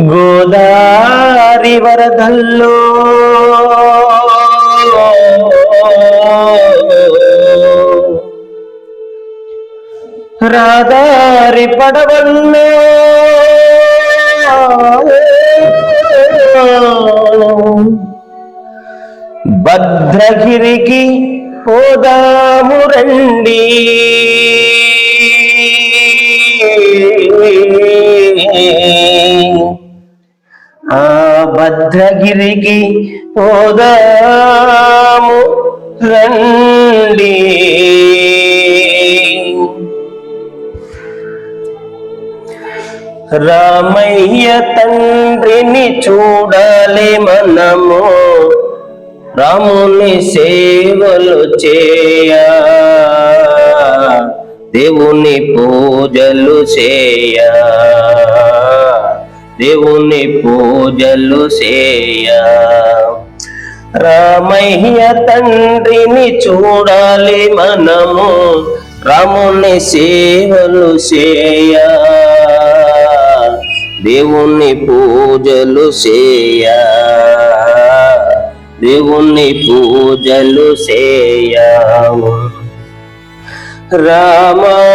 గోదారి వరదల్లో. రాదారి పడవల్లో. భద్రగిరికి పోదాము రండి. భద్రగిరికి పోదాము రండి. రామయ్య తండ్రిని చూడాలి మనము రాముని సేవలు చేయ దేవుని పూజలు చేయ. దేవుని పూజలు చేయ. రామయ్య తండ్రిని చూడాలి మనము రాముని సేవలు చేయ. దేవుని పూజలు చేయ. దేవుని పూజలు చేయ. రామా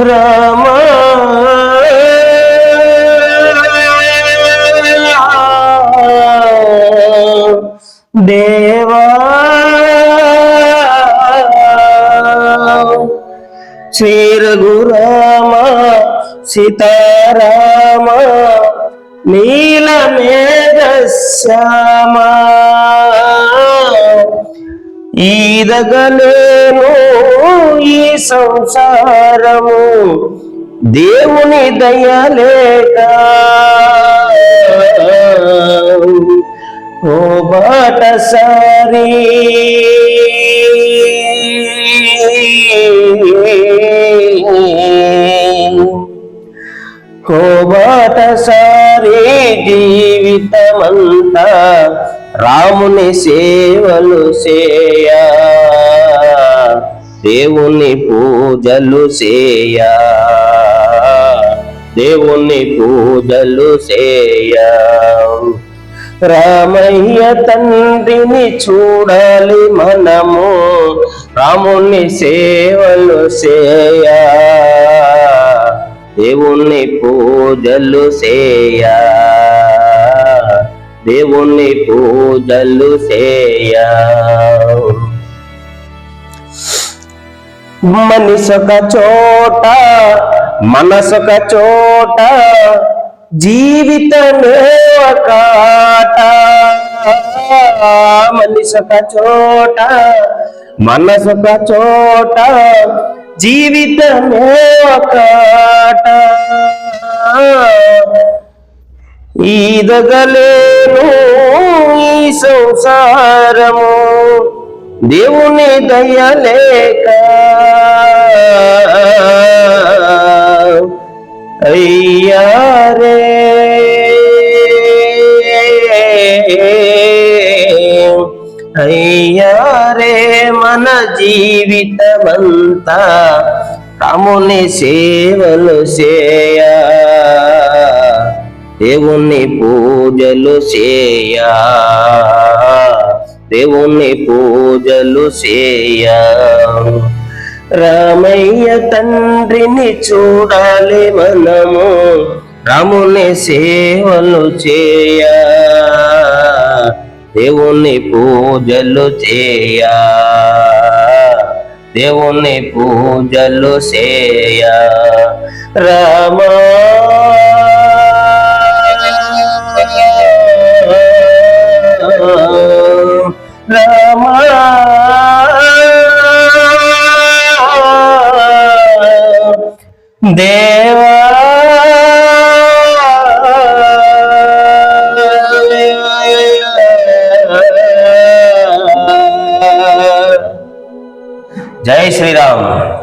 రామ. దేవా. శ్రీ రఘురామ సీతారామ నీల శ్యామ ఈదగలేను ఈ సంసారము. దేవుని దయలేక. ఓ బాట సారీ ఓ బాట జీవితమంతా రాముని సేవలు చేయ. దేవుణ్ణి పూజలు చేయ. దేవుణ్ణి పూజలు చేయ. రామయ్య తండ్రిని చూడాలి మనము రాముణ్ణి సేవలు చేయ. దేవుణ్ణి పూజలు చేయ. దేవుని పూజలు చేయ. మనిషొక చోట మనసొక చోట జీవితమే ఒక మనిషొక చోట మనసొక చోట జీవితమే ఒక ఆట. ఈదగలేను ఈ సంసారము. దేవుని దయలేక. అయ్యారే అయ్యారే మన జీవితమంతా రాముని సేవలు చేయా. దేవుని పూజలు చేయా. దేవుని పూజలు చేయ. రామయ్య తండ్రిని చూడాలి మనము రాముని సేవలు చేయ. దేవుని పూజలు చేయ. దేవుని పూజలు చేయ. రామా தேவா! ஜெய் ஸ்ரீராம்.